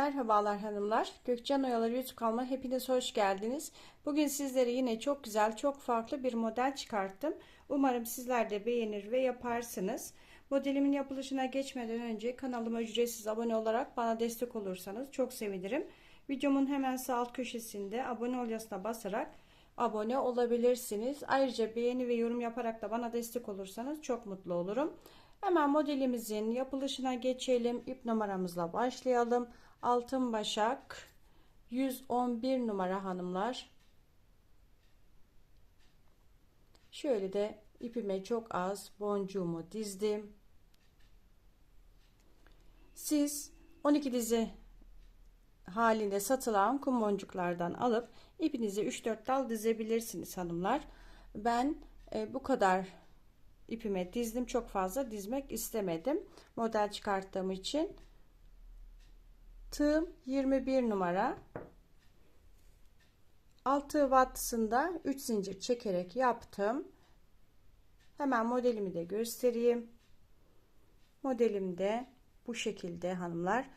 Merhabalar hanımlar. Gökcan Oyaları YouTube kanalıma hepiniz hoş geldiniz. Bugün sizlere yine çok güzel, çok farklı bir model çıkarttım. Umarım sizler de beğenir ve yaparsınız. Modelimin yapılışına geçmeden önce kanalıma ücretsiz abone olarak bana destek olursanız çok sevinirim. Videomun hemen sağ alt köşesinde abone ol yazısına basarak abone olabilirsiniz. Ayrıca beğeni ve yorum yaparak da bana destek olursanız çok mutlu olurum. Hemen modelimizin yapılışına geçelim. İp numaramızla başlayalım. Altın Başak 111 numara hanımlar. Şöyle de ipime çok az boncuğumu dizdim. Siz 12 dizi halinde satılan kum boncuklardan alıp ipinizi 3-4 dal dizebilirsiniz hanımlar. Ben e, bu kadar ipime dizdim. Çok fazla dizmek istemedim. Model çıkarttığım için. Tığım 21 numara. Altı battısında 3 zincir çekerek yaptım. Hemen modelimi de göstereyim. Modelim de bu şekilde hanımlar.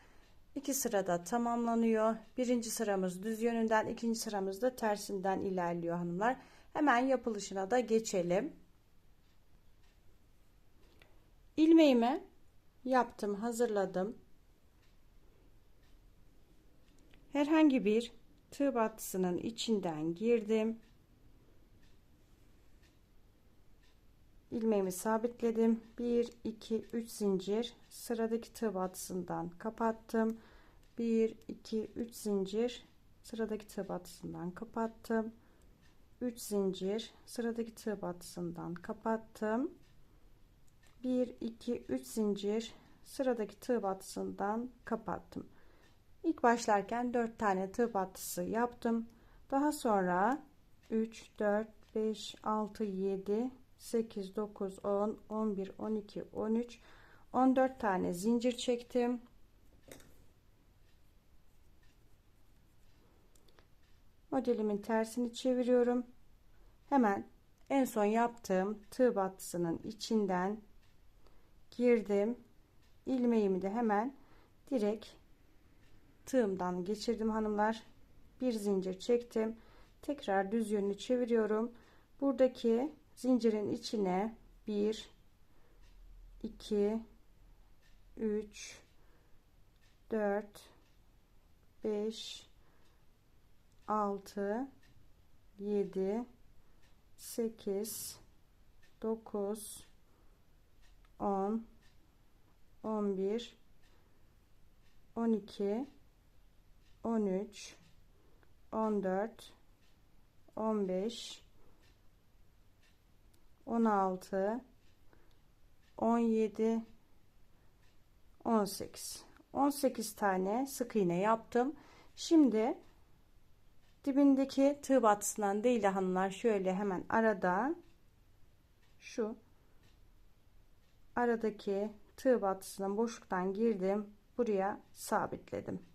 İki sırada tamamlanıyor. Birinci sıramız düz yönünden, ikinci sıramız da tersinden ilerliyor hanımlar. Hemen yapılışına da geçelim. ilmeğimi yaptım, hazırladım. Herhangi bir tığ battısının içinden girdim. ilmeğimi sabitledim. 1 2 3 zincir sıradaki tığ battısından kapattım. 1 2 3 zincir sıradaki tığ battısından kapattım. 3 zincir sıradaki tığ battısından kapattım. 1 2 3 zincir sıradaki tığ battısından kapattım. İlk başlarken 4 tane tığ battısı yaptım. Daha sonra 3 4 5 6 7 8 9 10 11 12 13 14 tane zincir çektim. Modelimin tersini çeviriyorum. Hemen en son yaptığım tığ battısının içinden girdim. ilmeğimi de hemen direkt tığımdan geçirdim hanımlar. Bir zincir çektim. Tekrar düz yönünü çeviriyorum. Buradaki zincirin içine 1 2 3 4 5 6 7 8 9 10 11 12 13 14 15 16 17 18 18 tane sık iğne yaptım. Şimdi dibindeki tığ batısından değil hanımlar şöyle hemen arada şu aradaki tığ batısından boşluktan girdim buraya sabitledim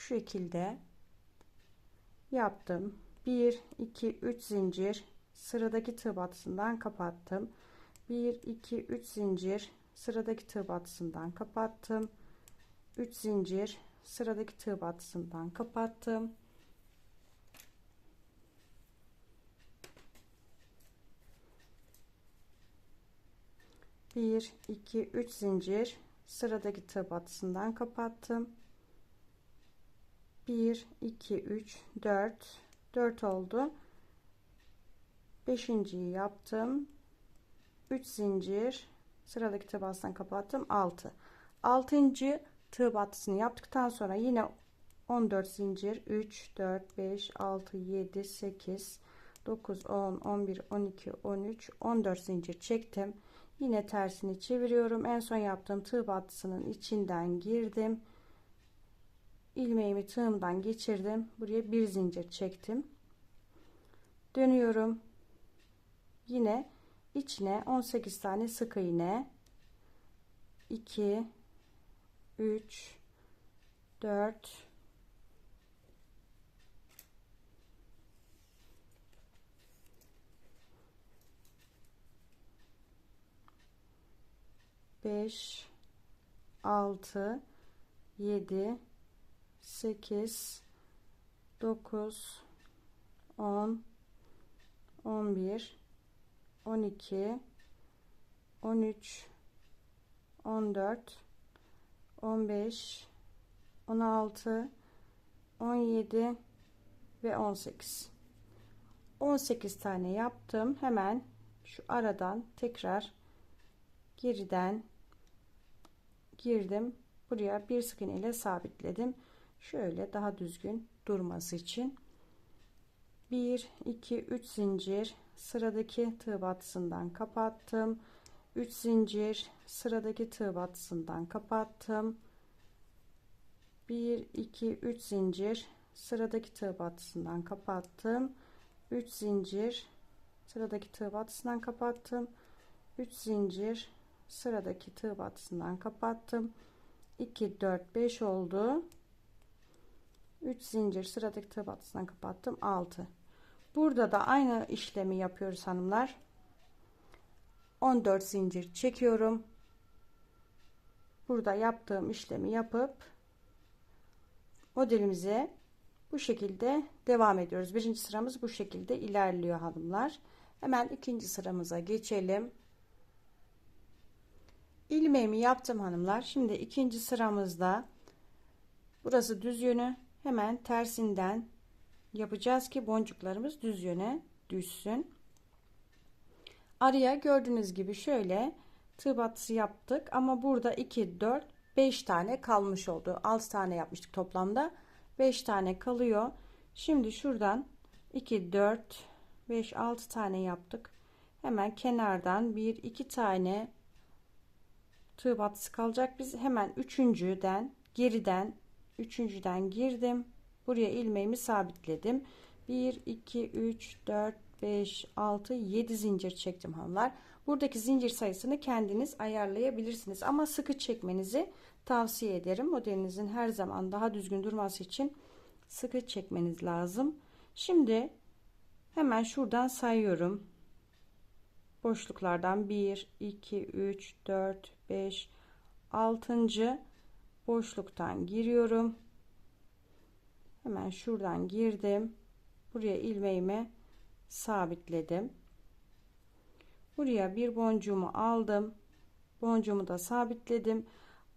şu şekilde yaptım. 1 2 3 zincir sıradaki tığ batısından kapattım. 1 2 3 zincir sıradaki tığ batısından kapattım. 3 zincir sıradaki tığ batısından kapattım. 1 2 3 zincir sıradaki tığ batısından kapattım 1 2 3 4 4 oldu. 5.yi yaptım. 3 zincir. Sıradaki tığ batısından kapattım. 6 6. tığ batısını yaptıktan sonra yine 14 zincir. 3 4 5 6 7 8 9 10 11 12 13 14 zincir çektim. Yine tersini çeviriyorum. En son yaptığım tığ battısının içinden girdim ilmeğimi tığımdan geçirdim. Buraya bir zincir çektim. Dönüyorum. Yine içine 18 tane sık iğne. 2 3 4 5 6 7 8 9 10 11 12 13 14 15 16 17 ve 18 18 tane yaptım. Hemen şu aradan tekrar geriden girdim. Buraya bir sık iğne ile sabitledim şöyle daha düzgün durması için 1 2 3 zincir sıradaki tığ batısından kapattım. 3 zincir sıradaki tığ batısından kapattım. 1 2 3 zincir sıradaki tığ batısından kapattım. 3 zincir sıradaki tığ batısından kapattım. 3 zincir sıradaki tığ batısından kapattım. 2 4 5 oldu 3 zincir sıradaki tığ batısından kapattım. 6 burada da aynı işlemi yapıyoruz hanımlar. 14 zincir çekiyorum. Burada yaptığım işlemi yapıp modelimize bu şekilde devam ediyoruz. Birinci sıramız bu şekilde ilerliyor hanımlar. Hemen ikinci sıramıza geçelim. İlmeğimi yaptım hanımlar. Şimdi ikinci sıramızda burası düz yönü hemen tersinden yapacağız ki boncuklarımız düz yöne düşsün. Araya gördüğünüz gibi şöyle tığ battısı yaptık ama burada 2 4 5 tane kalmış oldu. 6 tane yapmıştık toplamda. 5 tane kalıyor. Şimdi şuradan 2 4 5 6 tane yaptık. Hemen kenardan 1 2 tane tığ battısı kalacak. Biz hemen üçüncüden geriden üçüncüden girdim. Buraya ilmeğimi sabitledim. 1 2 3 4 5 6 7 zincir çektim hanımlar. Buradaki zincir sayısını kendiniz ayarlayabilirsiniz. Ama sıkı çekmenizi tavsiye ederim. Modelinizin her zaman daha düzgün durması için sıkı çekmeniz lazım. Şimdi hemen şuradan sayıyorum. Boşluklardan 1 2 3 4 5 6. boşluktan giriyorum. Hemen şuradan girdim. Buraya ilmeğimi sabitledim. Buraya bir boncuğumu aldım. Boncuğumu da sabitledim.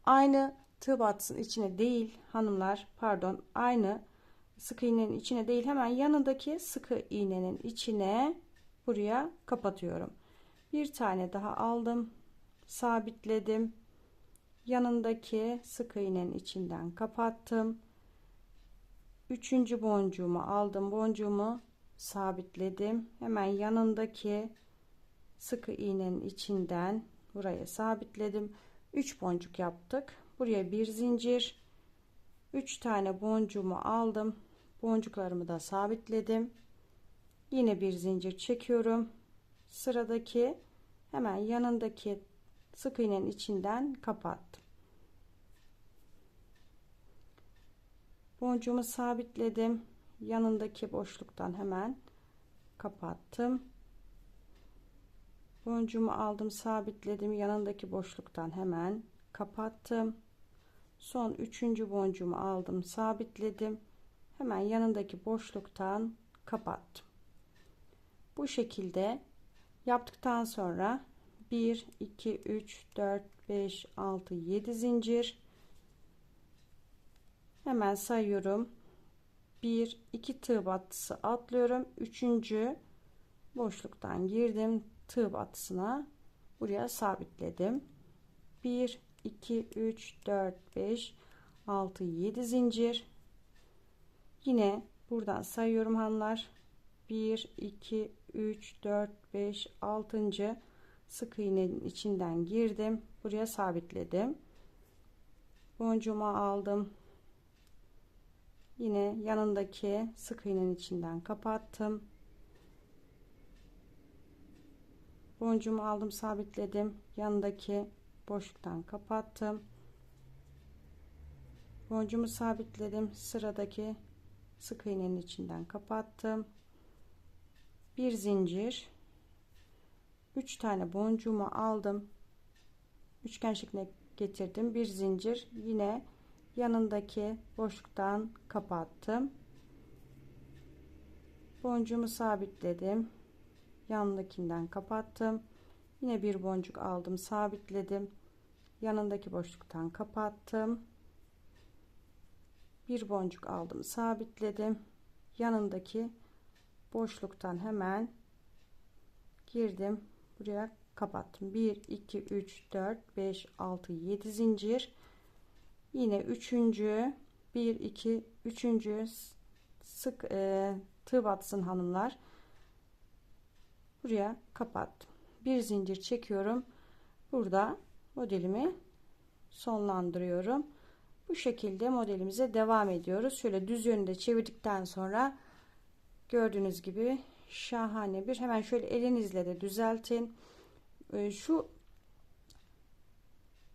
Aynı tığ batsın içine değil hanımlar pardon aynı sık iğnenin içine değil hemen yanındaki sık iğnenin içine buraya kapatıyorum. Bir tane daha aldım sabitledim yanındaki sık iğnenin içinden kapattım. Üçüncü boncuğumu aldım. Boncuğumu sabitledim. Hemen yanındaki sık iğnenin içinden buraya sabitledim. 3 boncuk yaptık. Buraya bir zincir. 3 tane boncuğumu aldım. Boncuklarımı da sabitledim. Yine bir zincir çekiyorum. Sıradaki hemen yanındaki sık iğnenin içinden kapattım. Boncuğumu sabitledim. Yanındaki boşluktan hemen kapattım. Boncuğumu aldım sabitledim. Yanındaki boşluktan hemen kapattım. Son üçüncü boncuğumu aldım sabitledim. Hemen yanındaki boşluktan kapattım. Bu şekilde yaptıktan sonra 1 2 3 4 5 6 7 zincir. Hemen sayıyorum. 1 2 tığ battısı atlıyorum. Üçüncü boşluktan girdim. Tığ battısına buraya sabitledim. 1 2 3 4 5 6 7 zincir. Yine buradan sayıyorum hanımlar. 1 2 3 4 5 6. sık iğnenin içinden girdim buraya sabitledim. Boncuğumu aldım. Yine yanındaki sık iğnenin içinden kapattım. Boncuğumu aldım sabitledim. Yanındaki boşluktan kapattım. Boncuğumu sabitledim. Sıradaki sık iğnenin içinden kapattım. Bir zincir 3 tane boncuğumu aldım. Üçgen şekline getirdim. Bir zincir. Yine yanındaki boşluktan kapattım. Boncuğumu sabitledim. Yanındakinden kapattım. Yine bir boncuk aldım sabitledim. Yanındaki boşluktan kapattım. Bir boncuk aldım sabitledim. Yanındaki boşluktan hemen girdim buraya kapattım. 1 2 3 4 5 6 7 zincir. Yine üçüncü 1 2 üçüncü sık e, tığ batsın hanımlar. Buraya kapattım. Bir zincir çekiyorum. Burada modelimi sonlandırıyorum. Bu şekilde modelimize devam ediyoruz. Şöyle düz yönünde çevirdikten sonra gördüğünüz gibi şahane. Bir hemen şöyle elinizle de düzeltin. Ee, şu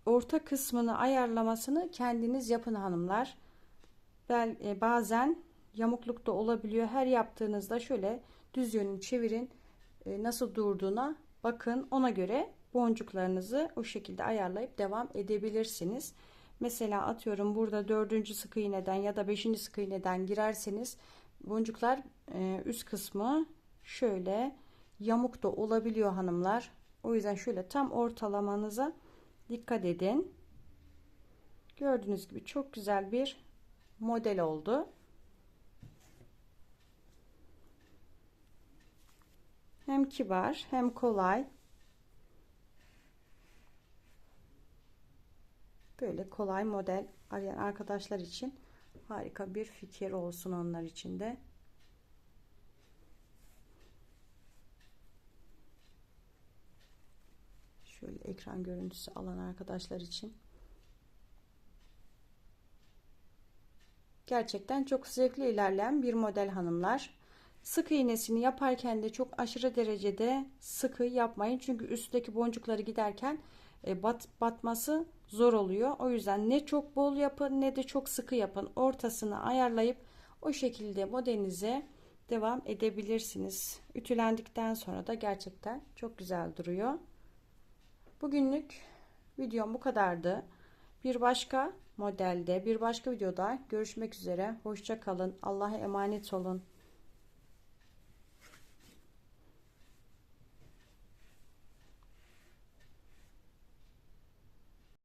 orta kısmını ayarlamasını kendiniz yapın hanımlar. Ben e, bazen yamuklukta olabiliyor. Her yaptığınızda şöyle düz yönünü çevirin. E, nasıl durduğuna bakın. Ona göre boncuklarınızı o şekilde ayarlayıp devam edebilirsiniz. Mesela atıyorum burada dördüncü sık iğneden ya da beşinci sık iğneden girerseniz boncuklar e, üst kısmı şöyle yamuk da olabiliyor hanımlar. O yüzden şöyle tam ortalamanıza dikkat edin. Gördüğünüz gibi çok güzel bir model oldu. Hem kibar hem kolay. Böyle kolay model arayan arkadaşlar için harika bir fikir olsun onlar için de şöyle ekran görüntüsü alan arkadaşlar için. Gerçekten çok zevkli ilerleyen bir model hanımlar. Sık iğnesini yaparken de çok aşırı derecede sıkı yapmayın. Çünkü üstteki boncukları giderken e, bat, batması zor oluyor. O yüzden ne çok bol yapın ne de çok sıkı yapın. Ortasını ayarlayıp o şekilde modelinize devam edebilirsiniz. Ütülendikten sonra da gerçekten çok güzel duruyor Bugünlük videom bu kadardı. Bir başka modelde, bir başka videoda görüşmek üzere. Hoşça kalın. Allah'a emanet olun.